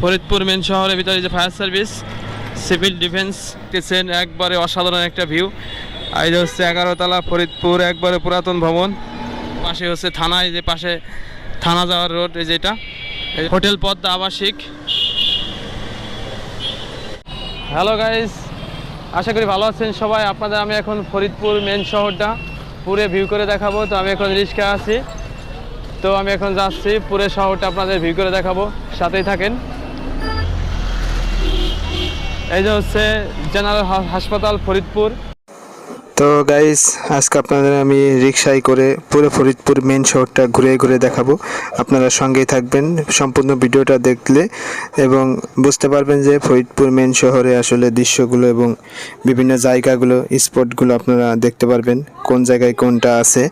Faridpur main শহরের ভিতরে যে fire service, civil defence kitchen একবারে অসাধারণ একটা ভিউ এই যে হচ্ছে এগারোতলা ফরিদপুর, একবারে পুরাতন ভবন। পাশে হচ্ছে থানা, এই যে পাশে থানা যাওয়ার রোড এই যেটা হোটেল পদ্মা আবাসিক। হ্যালো গাইস আশা করি ভালো আছেন সবাই। আপনাদের আমি এখন ফরিদপুর মেন শহরটা পুরে ভিউ করে দেখাবো। তো আমি এখন রিক্সা আছি। তো আমি এখন যাচ্ছি পুরে শহরটা আপনাদের ভিউ করে দেখাবো। সাথেই থাকেন। এই হচ্ছে জেনারেল হাসপাতাল ফরিদপুর। তো গাইস আজকে আপনাদের আমি রিক্সায় করে পুরো ফরিদপুর মেন শহরটা ঘুরে ঘুরে দেখাবো। আপনারা সঙ্গেই থাকবেন সম্পূর্ণ ভিডিওটা দেখলে এবং বুঝতে পারবেন যে ফরিদপুর মেন শহরে আসলে দৃশ্যগুলো এবং বিভিন্ন জায়গাগুলো স্পটগুলো আপনারা দেখতে পারবেন, কোন জায়গায় কোনটা আছে।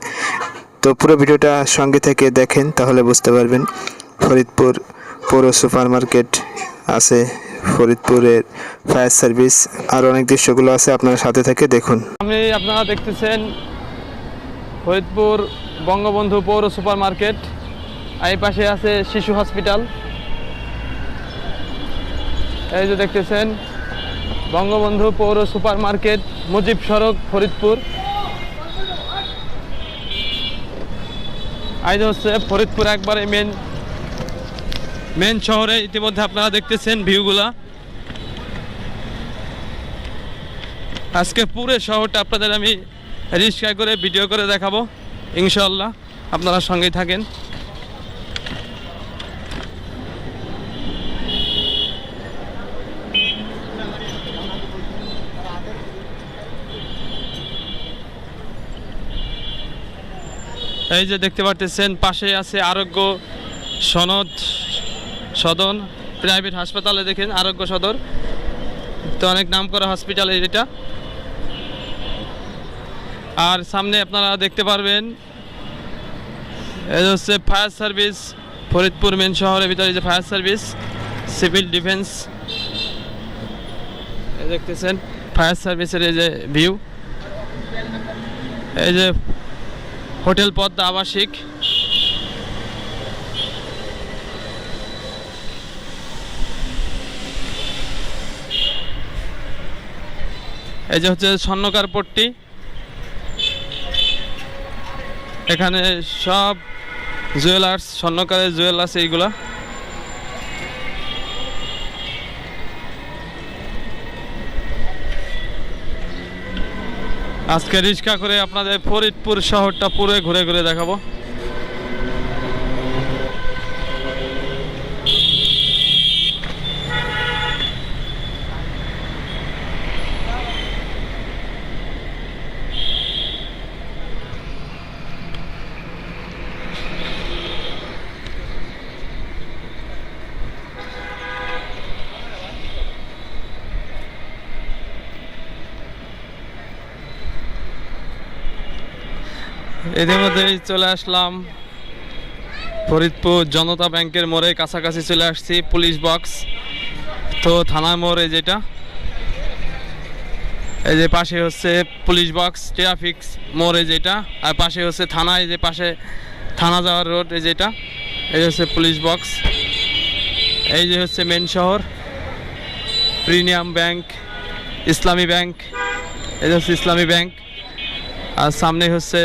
তো পুরো ভিডিওটা সঙ্গে থেকে দেখেন, তাহলে বুঝতে পারবেন ফরিদপুর পৌর সুপার মার্কেট আছে ফরিদপুরের ফায়ার সার্ভিস আর অনেক দৃশ্যগুলো আছে, আপনার সাথে থেকে দেখুন। আমি, আপনারা দেখতেছেন ফরিদপুর বঙ্গবন্ধু পৌর সুপার মার্কেট এই পাশে আছে শিশু হসপিটাল। এই যে দেখতেছেন বঙ্গবন্ধু পৌর সুপার মার্কেট মুজিব সড়ক, ফরিদপুর। এই যে হচ্ছে ফরিদপুর একবারে মেন মেন শহরে ইতিমধ্যে আপনারা দেখতেছেন ভিউগুলা। আজকে পুরো শহরটা আপনাদের আমি রিক্সায় করে ভিডিও করে দেখাবো ইনশাল্লাহ আপনারা সঙ্গেই থাকেন। এই যে দেখতে পারতেছেন পাশে আছে আরোগ্য সনদ সদন প্রাইভেট হাসপাতালে দেখেন, আরোগ্য সদর। তো অনেক নাম করা হসপিটাল এটা। আর সামনে আপনারা দেখতে পারবেন হচ্ছে ফায়ার সার্ভিস ফরিদপুর মেন শহরের ভিতরে যে ফায়ার সার্ভিস সিভিল ডিফেন্স দেখতেছেন ফায়ার সার্ভিসের এই যে ভিউ এই যে হোটেল পদ্মা আবাসিক। এই যে হচ্ছে স্বর্ণকার পট্টি। এখানে সব জুয়েলার্স স্বর্ণকারের জুয়েলার্স এইগুলা। আজকে রিক্সা করে আপনাদের ফরিদপুর শহরটা পুরো ঘুরে ঘুরে দেখাবো। এদের মধ্যেই চলে আসলাম ফরিদপুর জনতা ব্যাংকের মোড়ে, কাছাকাছি চলে আসছি পুলিশ বক্স। তো থানা মোড়ে যেটা। এই যে পাশে হচ্ছে পুলিশ বক্স, ট্রাফিক মোড়ে যেটা। আর পাশে হচ্ছে থানা, এই যে পাশে থানা যাওয়ার রোড এই যেটা। এই যে হচ্ছে পুলিশ বক্স। এই যে হচ্ছে মেন শহর, প্রিমিয়াম ব্যাংক, ইসলামী ব্যাংক। এই যে হচ্ছে ইসলামী ব্যাংক। আর সামনে হচ্ছে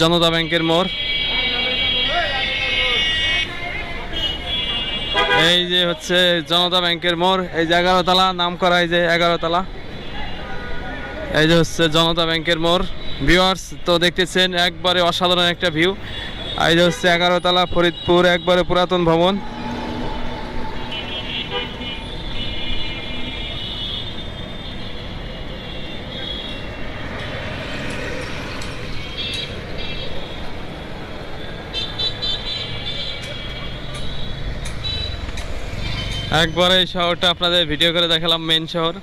জনতা ব্যাংকের মোড়। এই যে হচ্ছে জনতা ব্যাংকের মোড়, এই যে এগারোতলা, নাম করা এই যে এগারোতলা। এই যে হচ্ছে জনতা ব্যাংকের মোড়। ভিউয়ার্স তো দেখতেছেন, একবারে অসাধারণ একটা ভিউ এই যে হচ্ছে এগারোতলা, ফরিদপুর, একবারে পুরাতন ভবন। একবারে এই শহরটা আপনাদের ভিডিও করে দেখালাম মেন শহর।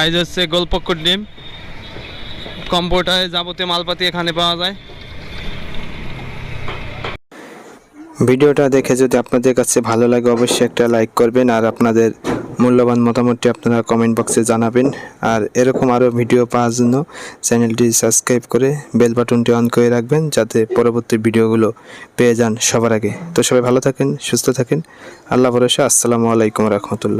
আইজ হচ্ছে গোলপক্কুর ডিম। কম্পিউটারে যাবতীয় মালপাতি এখানে পাওয়া যায়। ভিডিওটা দেখে যদি আপনাদের কাছে ভালো লাগে, অবশ্যই একটা লাইক করবেন আর আপনাদের মূল্যবান মতামতটি আপনারা কমেন্ট বক্সে জানাবেন। আর এরকম আরও ভিডিও পাওয়ার জন্য চ্যানেলটি সাবস্ক্রাইব করে বেল বাটনটি অন করে রাখবেন যাতে পরবর্তী ভিডিওগুলো পেয়ে যান সবার আগে। তো সবাই ভালো থাকেন, সুস্থ থাকেন। আল্লাহ ভরসা। আসসালামু আলাইকুম রহমতুল্লাহ।